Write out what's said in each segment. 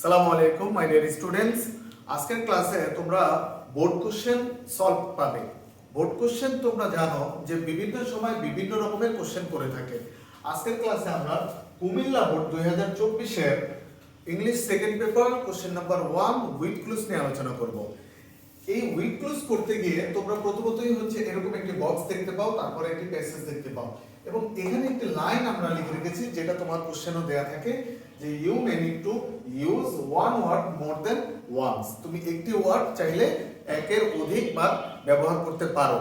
সালামু আলাইকুম my dear students আজকের ক্লাসে তোমরা বোর্ড কোশ্চেন সলভ পাবে। বোর্ড কোশ্চেন তোমরা জানো যে বিভিন্ন সময় বিভিন্ন রকমের কোশ্চেন করে থাকে। আজকের ক্লাসে আমরা কুমিল্লা বোর্ড দুই হাজার চব্বিশের English second paper question number one with clues নিয়ে আলোচনা করব। এই উইথ ক্লুজ করতে গিয়ে তোমরা প্রথমতই হচ্ছে এরকম একটি বক্স দেখতে পাও, তারপরে একটি প্যাসেজ দেখতে পাও। এবং এখানে একটি লাইন আমরা লিখে রেখেছি, যেটা তোমার কোশ্চেনও দেয়া থাকে। যে you may need to use one word more than once তুমি একটি ওয়ার্ড চাইলে একের অধিক বার ব্যবহার করতে পারো।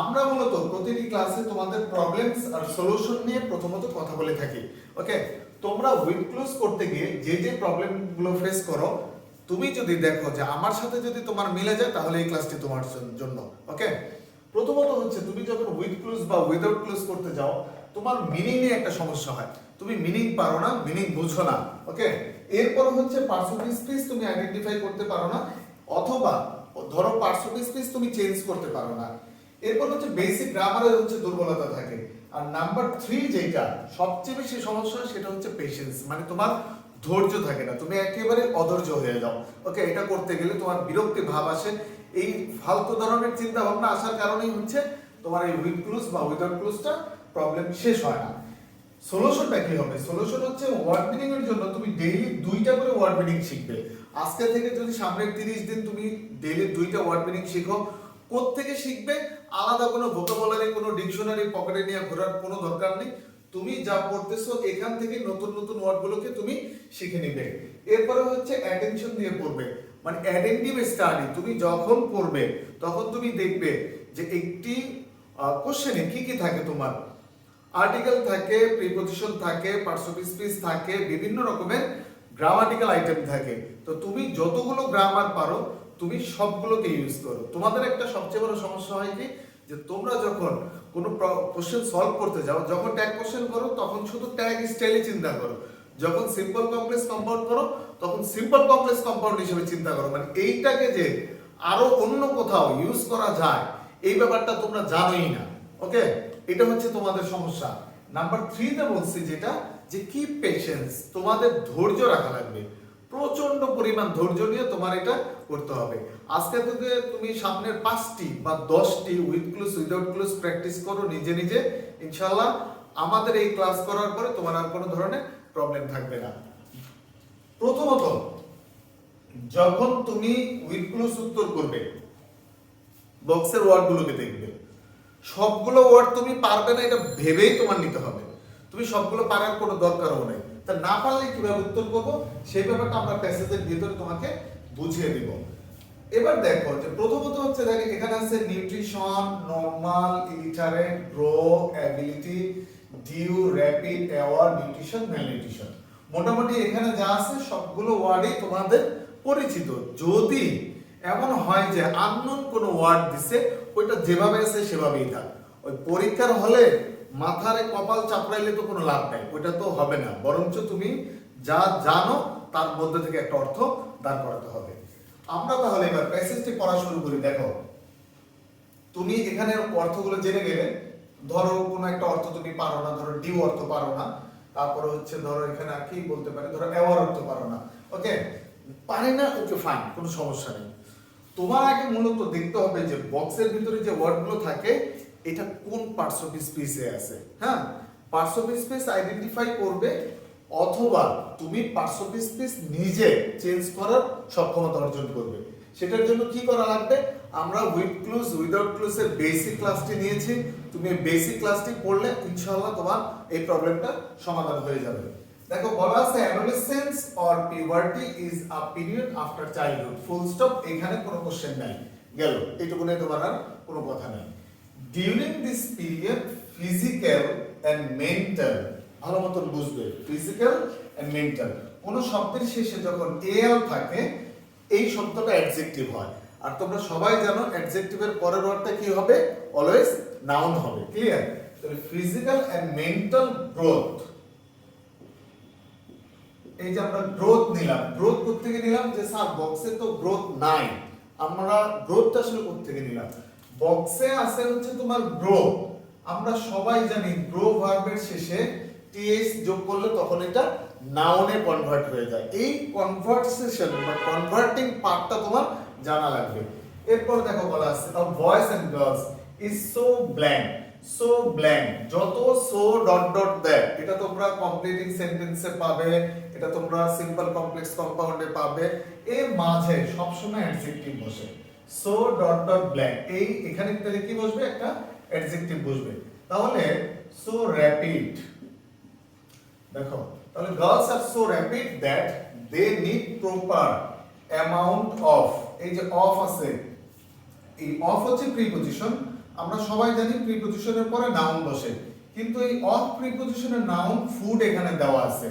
আমরা মূলত প্রতিটি ক্লাসে তোমাদের প্রবলেমস আর সলিউশন নিয়ে প্রথমত কথা বলে থাকি। ওকে তোমরা উইথ ক্লোজ করতে গিয়ে যে যে প্রবলেমগুলো ফেস করো, তুমি যদি দেখো যে আমার সাথে যদি তোমার মিলে যায়, তাহলে এই ক্লাসটি তোমার জন্য। ওকে প্রথমত হচ্ছে তুমি যখন উইথ ক্লোজ বা উইদাউট ক্লোজ করতে যাও, তোমার মিনিং নিয়ে একটা সমস্যা হয়। তুমি মিনিং পারো না মিনিং বুঝো না ওকে এরপর হচ্ছে পার্টস অফ স্পিচ তুমি আইডেন্টিফাই করতে পারো না, অথবা ধরো পার্টস অফ স্পিচ তুমি চেঞ্জ করতে পারো না। এরপর হচ্ছে বেসিক গ্রামারের হচ্ছে দুর্বলতা থাকে। আর নাম্বার থ্রি যেটা, সবচেয়ে বেশি সমস্যা সেটা হচ্ছে পেশেন্স মানে তোমার ধৈর্য থাকে না, তুমি একেবারে অধৈর্য হয়ে যাও ওকে এটা করতে গেলে তোমার বিরক্তি ভাব আসে এই ফালতু ধরনের চিন্তা ভাবনা আসার কারণেই হচ্ছে তোমার এই উইথ ক্লুজ বা উইদাউট ক্লুজটা প্রবলেম শেষ হয় না। সলিউশনটা কি হবে? সলিউশন হচ্ছে ওয়ার্ড মিনিং এর জন্য তুমি ডেইলি দুইটা করে ওয়ার্ড মিনিং শিখবে। আজকে থেকে যদি সামনের 30 দিন তুমি ডেইলি দুইটা ওয়ার্ড মিনিং শিখো থেকে শিখবে? আলাদা কোনো ভোকাবুলারি কোনো ডিকশনারি পকেটে নিয়ে ঘোরার কোনো দরকার নেই। তুমি যা পড়তেছো, এখান থেকে নতুন নতুন ওয়ার্ডগুলোকে তুমি শিখে নিবে। এরপরে হচ্ছে অ্যাটেনশন দিয়ে পড়বে। মানে অ্যাটেন্টিভ স্টাডি তুমি যখন পড়বে, তখন তুমি দেখবে যে একটি কোশ্চেনে কি কি থাকে তোমার? আর্টিকেল থাকে প্রিপোজিশন থাকে পার্টস অফ স্পিচ থাকে, বিভিন্ন রকমের গ্রামাটিক্যাল আইটেম থাকে। তো তুমি যতগুলো গ্রামার পারো, তুমি সবগুলোকে ইউজ করো। তোমাদের একটা সবচেয়ে বড় সমস্যা হয় কি? যে তোমরা যখন কোনো কোশ্চেন সলভ করতে যাও, যখন ট্যাগ কোশ্চেন করো, তখন শুধু ট্যাগ স্টাইলে চিন্তা করো। যখন সিম্পল কমপ্লেক্স কম্পাউন্ড করো, তখন সিম্পল কমপ্লেক্স কম্পাউন্ড হিসেবে চিন্তা করো। মানে এইটাকে যে আরও অন্য কোথাও ইউজ করা যায়, এই ব্যাপারটা তোমরা জানোই না। ওকে এটা হচ্ছে তোমাদের সমস্যা। নাম্বার থ্রিতে বলছি যেটা, যে কি পেশেন্স তোমাদের ধৈর্য রাখা লাগবে। প্রচণ্ড পরিমাণ ধৈর্য নিয়ে তোমার এটা করতে হবে। আজকে থেকে তুমি সামনের পাঁচটি বা দশটি with clues without clues practice করো নিজে নিজে। ইনশাল্লাহ আমাদের এই ক্লাস করার পরে তোমার আর কোনো ধরনের প্রবলেম থাকবে না। প্রথমত, যখন তুমি উইথ ক্লুজ উত্তর করবে, বক্সের ওয়ার্ডগুলোকে দেখবে, সবগুলো ওয়ার্ড তুমি পারবে না এটা ভেবেই তোমার নিতে হবে। তুমি সবগুলো পারার কোনো দরকারও নেই। তা না পারলে কীভাবে উত্তর করব? সেই ব্যাপারটা আমরা প্যাসেজের ভিতরে তোমাকে বুঝিয়ে দিব। এবার দেখো যে প্রথমত হচ্ছে দেখো, এখানে আছে nutrition, normal illiterate grow ability due rapid aware nutrition malnutrition মোটামুটি এখানে যা আছে, সবগুলো ওয়ার্ডই তোমাদের পরিচিত। যদি এমন হয় যে আননোন কোনো ওয়ার্ড দিছে, ওইটা যেভাবে আছে সেভাবেই থাক। ওই পরীক্ষার হলে মাথারে কপাল চাপড়াইলে তো কোনো লাভ নাই, ওইটা তো হবে না। বরঞ্চ তুমি যা জানো, তার মধ্যে থেকে একটা অর্থ দাঁড় করাতে হবে। আমরা তাহলে এবার প্যাসেজটি পড়া শুরু করি। দেখো, তুমি এখানে অর্থগুলো জেনে গেলে ধরো কোনো একটা অর্থ তুমি পারো না, ধরো ডিউ অর্থ পারো না, তারপরে হচ্ছে ধরো এখানে আর কি বলতে পারে, ধরো অ্যাওয়ার অর্থ পারো না। ওকে পারে না ওকে ফাইন কোনো সমস্যা নেই। তোমার আগে মূলত দেখতে হবে যে বক্সের ভিতরে যে ওয়ার্ডগুলো থাকে, এটা কোন পার্টস অফ স্পেসে আছে হ্যাঁ? পার্টস অফ স্পেস আইডেন্টিফাই করবে, অথবা তুমি পার্টস অফ স্পেস নিজে চেঞ্জ করার সক্ষমতা অর্জন করবে। সেটার জন্য কি করা লাগবে? আমরা উইথ ক্লুজ উইদাউট ক্লুজ এর বেসিক ক্লাসটি নিয়েছি। তুমি বেসিক ক্লাসটি পড়লে ইনশাআল্লাহ তোমার এই প্রবলেমটা সমাধান হয়ে যাবে। দেখো, বলা আছে adolescence or puberty is a period after childhood full stop এখানে কোনো কোশ্চেন নাই। গেল এইটুকু নিয়ে তোমার আর কোনো কথা নাই। During this period physical and mental ভালো মতন বুঝবে। ফিজিক্যাল অ্যান্ড মেন্টাল কোনো শব্দের শেষে যখন এল থাকে এই শব্দটা অ্যাডজেক্টিভ হয়। আর তোমরা সবাই জানো অ্যাডজেক্টিভের পরের ওয়ার্ডটা কি হবে? অলওয়েজ নাউন হবে। ক্লিয়ার তাহলে ফিজিক্যাল অ্যান্ড মেন্টাল গ্রোথ এই যে আমরা গ্রোথ নিলাম। গ্রোথ থেকে নিলাম? যে স্যার বক্সে তো গ্রোথ নাই। আমরা গ্রোথটা আসলে থেকে নিলাম? বক্সে আছে হচ্ছে তোমার গ্রো আমরা সবাই জানি গ্রো ভার্বের শেষে টিএস যোগ করলে তখন এটা নাউনে কনভার্ট হয়ে যায়। এই কনভার্সেশন বা কনভার্টিং পার্টটা তোমার জানা লাগবে। এরপর দেখো বলা আছে a boys and girls is so blank so blank যত সো ডট ডট দ্যাট এটা তোমরা কমপ্লিটিং সেন্টেন্সে পাবে, এটা তোমরা সিম্পল কমপ্লেক্স কম্পাউন্ডে পাবে। এর মাঝে সবসময় অ্যাডজেক্টিভ বসে। সো ডট ডট ব্ল্যাঙ্ক এই এখানে তাহলে কি বসবে? একটা অ্যাডজেক্টিভ বসবে। তাহলে সো র্যাপিড দেখো তাহলে girls are so rapid that they need proper amount of এই যে অফ আছে, এই অফ হচ্ছে প্রিপজিশন আমরা সবাই জানি প্রিপজিশনের পরে নাউন বসে, কিন্তু এই অফ প্রিপজিশনের নাউন ফুড এখানে দেওয়া আছে।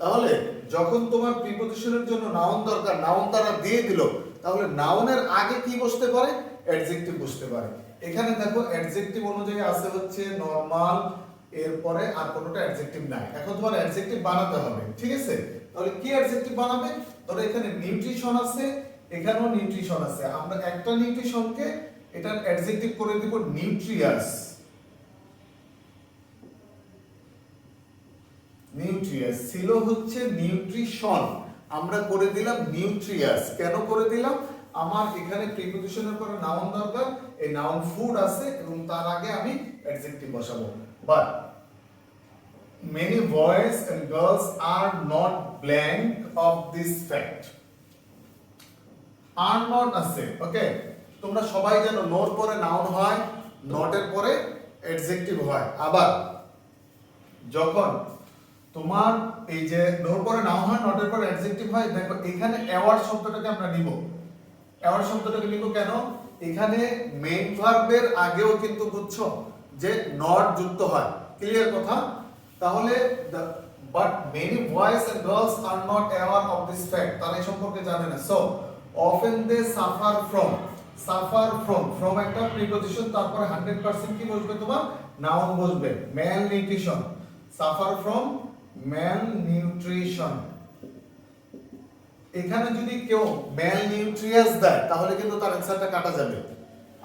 তাহলে যখন তোমার প্রিপজিশনের জন্য নাউন দরকার নাউন তারা দিয়ে দিল, তাহলে নাউনের আগে কি বসতে পারে? অ্যাডজেক্টিভ বসতে পারে। এখানে দেখো অ্যাডজেক্টিভ অনুযায়ী আছে হচ্ছে নরমাল এরপরে আর কোনোটা অ্যাডজেক্টিভ নাই। এখন তোমার অ্যাডজেক্টিভ বানাতে হবে, ঠিক আছে? তাহলে কি অ্যাডজেক্টিভ বানাবে? ধরো এখানে নিউট্রিশন আছে, এখানেও নিউট্রিশন আছে। আমরা একটা নিউট্রিশনকে এটার অ্যাডজেক্টিভ করে দিব নিউট্রিয়াস নিউট্রিয়াস ছিল হচ্ছে নিউট্রিশন আমরা করে দিলাম নিউট্রিয়াস কেন করে দিলাম? আমার এখানে প্রিপজিশনের পরে নাউন দরকার। এই নাউন ফুড আছে এবং তার আগে আমি অ্যাডজেক্টিভ বসাবো। But many boys and girls are not blank of this fact. Are not আছে ওকে তোমরা সবাই জানো নোট পরে নাউন হয় নটের পরে অ্যাডজেক্টিভ হয়। আবার, যখন তোমার এই যে নোট পরে নাউন হয় নটের পরে অ্যাডজেক্টিভ হয়, দেখো এখানে অ্যাওয়ার্ড শব্দটাকে আমরা নিব। অ্যাওয়ার্ড শব্দটাকে নিব কেন? এখানে মেইন ভার্বের আগেও কিন্তু বুঝছ যে নট যুক্ত হয়। ক্লিয়ার কথা? তাহলে but many boys and girls are not aware of this fact তারা এই সম্পর্কে জানে না। So often they suffer from suffer from from একটা প্রিপজিশন তারপরে 100% কি বসবে তোমার? নাউন বসবে। Malnutrition suffer from malnutrition এখানে যদি কেউ ম্যাল নিউট্রিয়াস দেয়, তাহলে কিন্তু তার অ্যান্সারটা কাটা যাবে।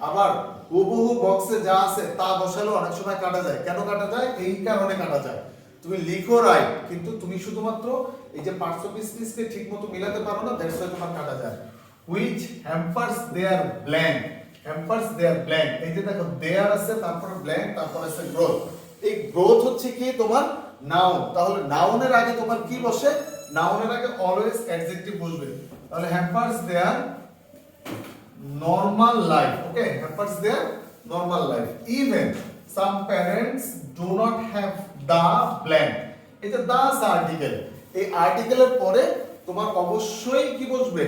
আবার হুবহু বক্সে যা আছে তা বসালেও অনেক সময় কাটা যায়। কেন কাটা যায়? এই কারণে কাটা যায়। তুমি লিখো রাইট কিন্তু তুমি শুধুমাত্র এই যে পার্টস অফ স্পিচকে ঠিকমতো মিলাতে পারো না দ্যাটস ওয়াই তোমার কাটা যায়। Which hampers their blank hampers their blank এই যে দেখো দেয়ার আছে, তারপরে ব্ল্যাঙ্ক তারপরে আছে গ্রোথ এই গ্রোথ হচ্ছে কি? তোমার নাউন তাহলে নাউনের আগে তোমার কি বসে? নাউনের আগে অলওয়েজ অ্যাডজেক্টিভ বসবে। তাহলে hampers their normal life, okay? Hampers their normal life. Even some parents do not have the blank এই যে দাস আর্টিকেল এই আর্টিকেলের পরে তোমার অবশ্যই কি বসবে?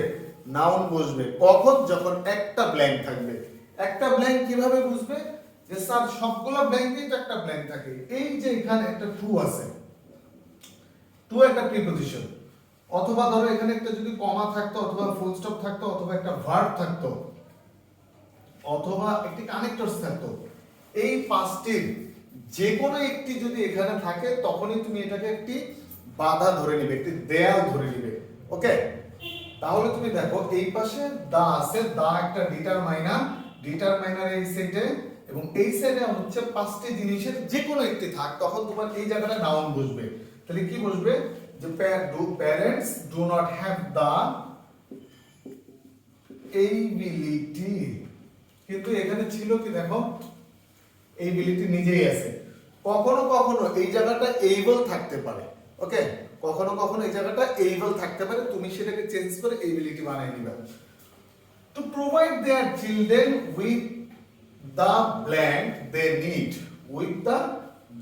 নাউন বসবে। কখন? যখন একটা ব্ল্যাঙ্ক থাকবে। একটা ব্ল্যাঙ্ক কীভাবে বুঝবে যে স্যার সবগুলো ব্ল্যাঙ্কেই তো একটা ব্ল্যাঙ্ক থাকে। এই যে এখানে একটা টু আছে। টু একটা প্রিপজিশন অথবা ধরো এখানে একটা যদি কমা থাকতো, অথবা ফুল স্টপ থাকতো, অথবা একটা ভার্ব থাকতো, অথবা একটি কানেক্টরস থাকতো, এই পাঁচটির যে কোনো একটি যদি এখানে থাকে, তখনই তুমি এটাকে একটি বাধা ধরে নিবে, একটি দেয়াল ধরে নিবে, ওকে? তাহলে তুমি দেখো, এই পাশে দা আছে, দা একটা ডিটারমাইনার ডিটারমাইনার এই সাইডে এবং এই সাইডে হচ্ছে পাঁচটি জিনিসের যে কোনো একটি থাক, তখন তোমার এই জায়গাটা নাউন বসবে। তাহলে কি বসবে? যে parents do not have the ability কিন্তু এখানে ছিল কি দেখো? এইবিলিটি নিজেই আছে। কখনো কখনো এই জায়গাটা এইবল থাকতে পারে। ওকে কখনো কখনো এই জায়গাটা এইবল থাকতে পারে। তুমি সেটাকে চেঞ্জ করে এইবিলিটি বানিয়ে নিবে। To provide their children with the blank they need with the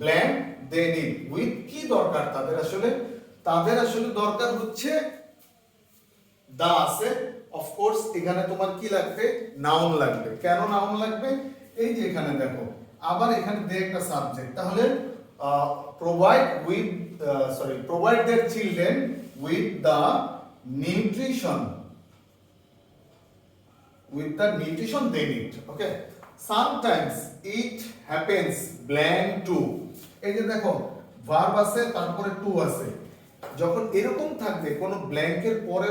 blank they need with কি দরকার তাদের আসলে? তাদের আসলে দরকার হচ্ছে দা আছে অফকোর্স এখানে তোমার কি লাগবে? নাউন লাগবে। কেন নাউন লাগবে? এই যে এখানে দেখো, আবার এখানে দে একটা সাবজেক্ট তাহলে provide with sorry provide their children with the nutrition with the nutrition they need, okay? Sometimes it happens blank to এই যে দেখো ভার্ব আছে, তারপরে টু আছে। যখন এরকম থাকবে, কোনো ব্ল্যাঙ্কের পরে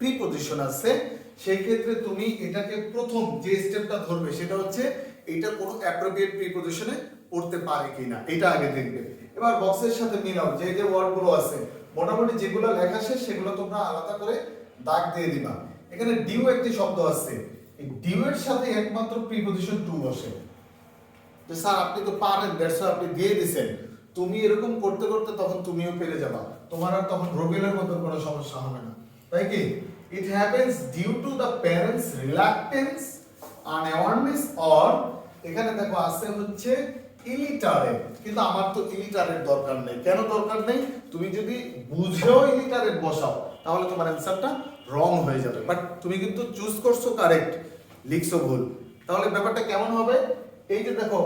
প্রিপজিশন আছে সেই ক্ষেত্রে তুমি এটাকে প্রথম যে স্টেপটা ধরবে, সেটা হচ্ছে এটা কোনো অ্যাপ্রোপ্রিয়েট প্রিপজিশনে পড়তে পারে কিনা, এটা আগে দেখবে। এবার বক্সের সাথে মিলাও, যে যে ওয়ার্ডগুলো আছে, মোটামুটি যেগুলো লেখা শেষ, সেগুলো তোমরা আলাদা করে দাগ দিয়ে দিবা। এখানে ডিউ একটি শব্দ আছে ডিউ এর সাথে একমাত্র প্রিপজিশন টু বসে। যে স্যার, আপনি তো পারেন দ্যাটস আপনি দিয়ে দিছেন। তুমি এরকম করতে করতে তখন তুমিও পেরে যাবা। তোমার আর তখন রবিলের মতো কোনো সমস্যা হবে না। তাই কি? It happens due to the parents reluctance unawareness or এখানে দেখো আছে হচ্ছে ইলিটারেট কিন্তু আমার তো ইলিটারেট দরকার নেই। কেন দরকার নেই? তুমি যদি বুঝেও ইলিটারেট বসাও, তাহলে তোমার অ্যান্সারটা রং হয়ে যাবে। বাট তুমি কিন্তু চুজ করছ কারেক্ট লিখছো ভুল। তাহলে ব্যাপারটা কেমন হবে? এই যে দেখো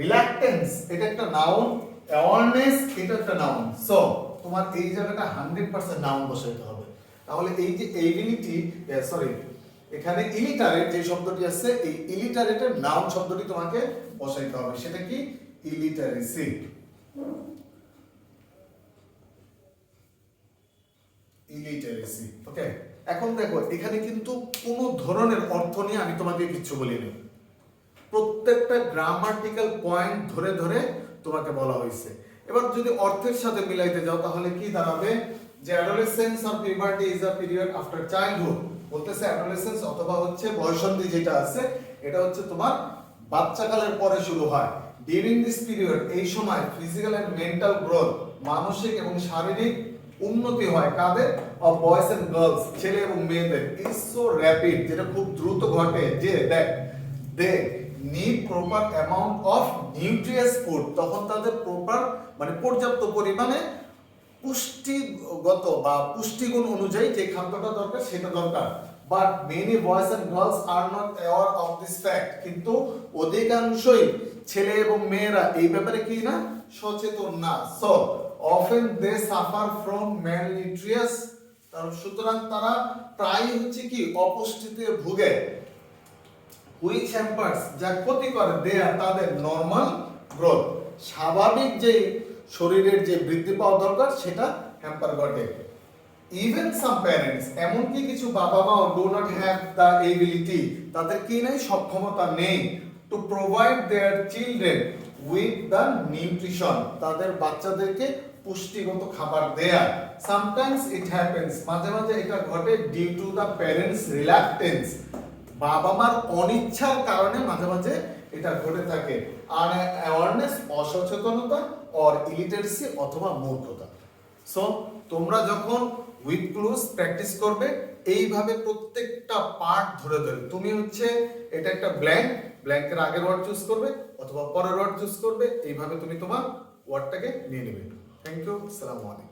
রিল্যাক্টেন্স এটা একটা নাউন অ্যাওয়ারনেস এটা একটা নাউন সো তোমার এই জায়গাটা হান্ড্রেড পার্সেন্ট নাউন বসাইতে হবে। তাহলে এই যে এবিলিটি সরি এখানে ইলিটারেট যে শব্দটি আছে, এই ইলিটারেটের নাউন শব্দটি তোমাকে বসাইতে হবে। সেটা কি? ইলিটারেসি ইলিটারেসি ওকে এখন দেখো, এখানে কিন্তু কোনো ধরনের অর্থ নিয়ে আমি তোমাকে কিচ্ছু বলিনি। প্রত্যেকটা গ্রামাটিক্যাল পয়েন্ট ধরে ধরে তোমাকে বলা হয়েছে। এবার যদি অর্থের সাথে মিলাইতে যাও, তাহলে কি দাঁড়াবে? যে adolescence or puberty is a period after childhood বলতেছে অ্যাডোলেসেন্স অথবা হচ্ছে বয়সন্ধি যেটা আছে, এটা হচ্ছে তোমার বাচ্চাকালের পরে শুরু হয়। ডিউরিং দিস পিরিয়ড এই সময় ফিজিক্যাল এন্ড মেন্টাল গ্রোথ মানসিক এবং শারীরিক উন্নতি হয় কাদের? অফ বয়েজ এন্ড গার্লস ছেলে এবং মেয়েদের। ইজ সো র্যাপিড যেটা খুব দ্রুত ঘটে। যে দেখ they need proper amount of nutritious food তখন তাদের প্রপার মানে পর্যাপ্ত পরিমাণে পুষ্টিগত বা পুষ্টিগুণ অনুযায়ী যে খাদ্যটা দরকার সেটা দরকার। But many boys and girls are not aware of this fact কিন্তু অধিকাংশই ছেলে এবং মেয়েরা এই ব্যাপারে কি না? সচেতন না। So often they suffer from malnutritious সুতরাং তারা প্রায় হচ্ছে কি, অপুষ্টিতে ভুগে। হুইচ হ্যাম্পার্স যা ক্ষতি করে দেয়া তাদের নর্মাল গ্রোথ স্বাভাবিক যে শরীরের যে বৃদ্ধি পাওয়া দরকার, সেটা হ্যাম্পার ঘটে ইভেন সাম প্যারেন্টস এমনকি কিছু বাবা মাও do not have the ability তাদের কি নাই? সক্ষমতা নেই to provide their children with the nutrition তাদের বাচ্চাদেরকে পুষ্টিগত খাবার দেয়া। সামটাইমস ইট হ্যাপেন্স মাঝে মাঝে এটা ঘটে due to the parents reluctance বাবা মার অনিচ্ছার কারণে মাঝে মাঝে এটা ঘটে থাকে। আর অ্যাওয়ারনেস অসচেতনতা অর ইলিটারেসি অথবা মূর্খতা। সো তোমরা যখন উইথ ক্লুজ প্র্যাকটিস করবে, এইভাবে প্রত্যেকটা পার্ট ধরে ধরে। তুমি হচ্ছে এটা একটা ব্ল্যাঙ্ক ব্ল্যাঙ্কের আগের ওয়ার্ড চুজ করবে অথবা পরের ওয়ার্ড চুজ করবে। এইভাবে তুমি তোমার ওয়ার্ডটাকে নিয়ে নেবে। থ্যাংক ইউ আসসালামু আলাইকুম